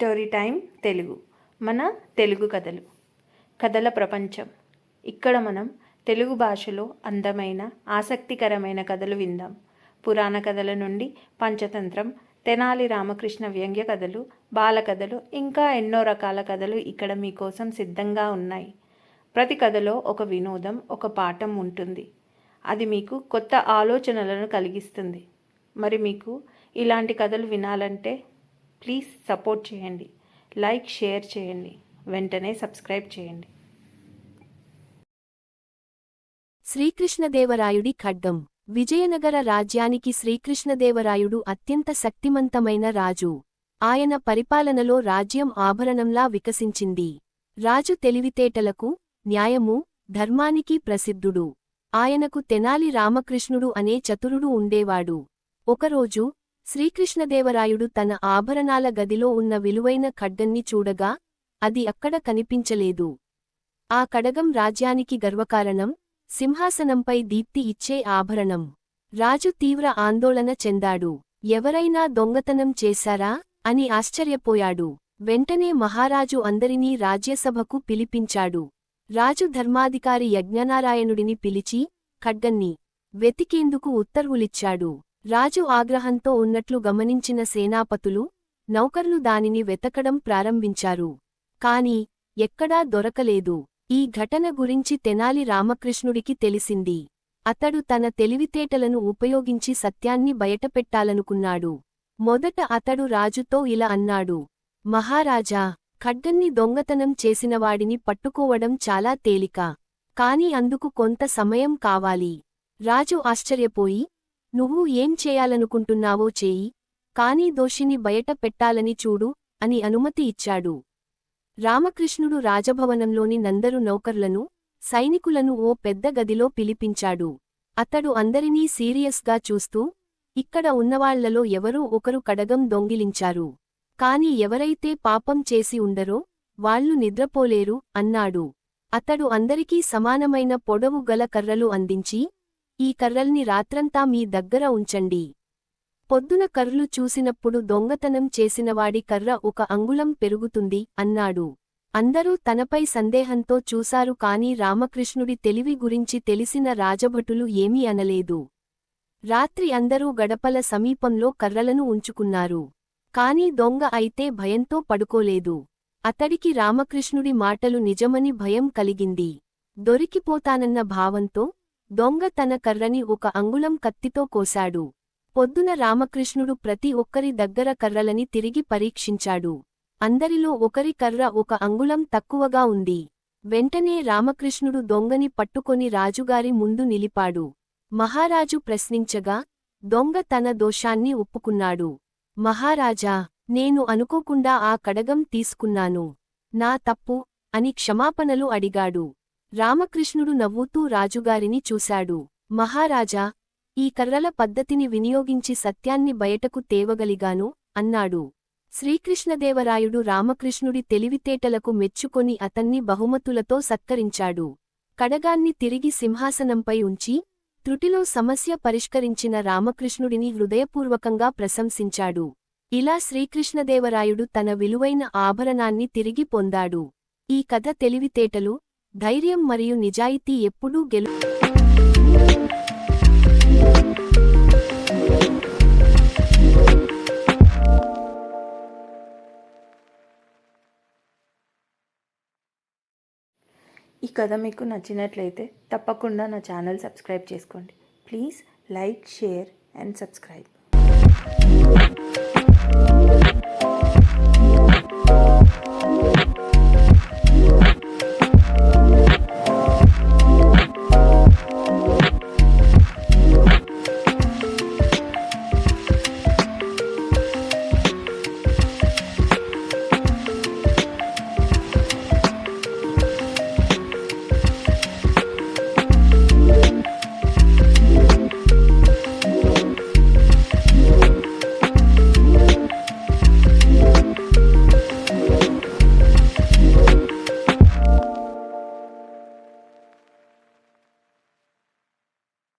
Story time Telugu. మన తెలుగు కథలు. కథల ప్రపంచం. ఇక్కడ మనం తెలుగు భాషలో అందమైన ఆసక్తికరమైన కథలు విందాం. పురాణ కథల నుండి పంచతంత్రం తెనాలి రామకృష్ణ వ్యంగ్య కథలు బాలకథలు ఇంకా ఎన్నో రకాల కథలు ఇక్కడ మీకోసం సిద్ధంగా ఉన్నాయి. ప్రతి కథలో ఒక వినోదం ఒక పాఠం ఉంటుంది. అది మీకు కొత్త ఆలోచనలను కలిగిస్తుంది. మరి మీకు ఇలాంటి కథలు వినాలంటే ప్లీజ్ సపోర్ట్ చేయండి. లైక్ షేర్ చేయండి. వెంటనే సబ్స్క్రైబ్ చేయండి. శ్రీకృష్ణదేవరాయుడి ఖడ్గం. విజయనగర రాజ్యానికి శ్రీకృష్ణదేవరాయుడు అత్యంత శక్తిమంతమైన రాజు. ఆయన పరిపాలనలో రాజ్యం ఆభరణంలా వికసించింది. రాజు తెలివితేటలకు న్యాయము ధర్మానికి ప్రసిద్ధుడు. ఆయనకు తెనాలి రామకృష్ణుడు అనే చతురుడు ఉండేవాడు. ఒకరోజు శ్రీకృష్ణదేవరాయుడు తన ఆభరణాల గదిలో ఉన్న విలువైన ఖడ్గన్ని చూడగా అది అక్కడ కనిపించలేదు. ఆ కడగం రాజ్యానికి గర్వకారణం సింహాసనంపై దీప్తి ఇచ్చే ఆభరణం. రాజు తీవ్ర ఆందోళన చెందాడు. ఎవరైనా దొంగతనం చేశారా? అని ఆశ్చర్యపోయాడు. వెంటనే మహారాజు అందరినీ రాజ్యసభకు పిలిపించాడు. రాజు ధర్మాధికారి యజ్ఞనారాయణుడిని పిలిచి ఖడ్గన్ని వెతికేందుకు ఉత్తర్వులిచ్చాడు. రాజు ఆగ్రహంతో ఉన్నట్లు గమనించిన సేనాపతులు నౌకర్లు దానిని వెతకడం ప్రారంభించారు. కాని ఎక్కడా దొరకలేదు. ఈ ఘటన గురించి తెనాలి రామకృష్ణుడికి తెలిసింది. అతడు తన తెలివితేటలను ఉపయోగించి సత్యాన్ని బయటపెట్టాలనుకున్నాడు. మొదట అతడు రాజుతో ఇలా అన్నాడు. మహారాజా ఖడ్గన్ని దొంగతనం చేసినవాడిని పట్టుకోవడం చాలా తేలిక. కాని అందుకు కొంత సమయం కావాలి. రాజు ఆశ్చర్యపోయి నువ్వు ఏం చేయాలనుకుంటున్నావో చేయి కాని దోషిని బయట పెట్టాలని చూడు అని అనుమతి ఇచ్చాడు. రామకృష్ణుడు రాజభవనంలోని నందరు నౌకర్లను సైనికులను ఓ పెద్ద గదిలో పిలిపించాడు. అతడు అందరినీ సీరియస్గా చూస్తూ ఇక్కడ ఉన్నవాళ్ళలో ఎవరూ ఒకరు కడగం దొంగిలించారు. కాని ఎవరైతే పాపం చేసి ఉండరో వాళ్ళు నిద్రపోలేరు అన్నాడు. అతడు అందరికీ సమానమైన పొడవు గల కర్రలు అందించి ఈ కర్రల్ని రాత్రంతా మీ దగ్గర ఉంచండి. పొద్దున కర్రలు చూసినప్పుడు దొంగతనం చేసినవాడి కర్ర ఒక అంగుళం పెరుగుతుంది అన్నాడు. అందరూ తనపై సందేహంతో చూశారు కాని రామకృష్ణుడి తెలివి గురించి తెలిసిన రాజభటులు ఏమీ అనలేదు. రాత్రి అందరూ గడపల సమీపంలో కర్రలను ఉంచుకున్నారు. కాని దొంగ అయితే భయంతో పడుకోలేదు. అతడికి రామకృష్ణుడి మాటలు నిజమని భయం కలిగింది. దొరికిపోతానన్న భావంతో దొంగ తన కర్రని ఒక అంగుళం కత్తితో కోశాడు. పొద్దున రామకృష్ణుడు ప్రతి ఒక్కరి దగ్గర కర్రలని తిరిగి పరీక్షించాడు. అందరిలో ఒకరి కర్ర ఒక అంగుళం తక్కువగా ఉంది. వెంటనే రామకృష్ణుడు దొంగని పట్టుకొని రాజుగారి ముందు నిలిపాడు. మహారాజు ప్రశ్నించగా దొంగ తన దోషాన్ని ఒప్పుకున్నాడు. మహారాజా నేను అనుకోకుండా ఆ కడగం తీసుకున్నాను. నా తప్పు అని క్షమాపణలు అడిగాడు. రామకృష్ణుడు నవ్వుతూ రాజుగారిని చూశాడు. మహారాజా ఈ కర్రల పద్ధతిని వినియోగించి సత్యాన్ని బయటకు తేవగలిగాను అన్నాడు. శ్రీకృష్ణదేవరాయుడు రామకృష్ణుడి తెలివితేటలకు మెచ్చుకొని అతన్ని బహుమతులతో సత్కరించాడు. కడగాన్ని తిరిగి సింహాసనంపై ఉంచి త్రుటిలో సమస్య పరిష్కరించిన రామకృష్ణుడిని హృదయపూర్వకంగా ప్రశంసించాడు. ఇలా శ్రీకృష్ణదేవరాయుడు తన విలువైన ఆభరణాన్ని తిరిగి పొందాడు. ఈ కథ తెలివితేటలు ధైర్యం మరియు నిజాయితీ ఎప్పుడూ గెలు ఈ కథ మీకు నచ్చినట్లయితే తప్పకుండా నా ఛానల్ సబ్స్క్రైబ్ చేసుకోండి. Please like share and subscribe.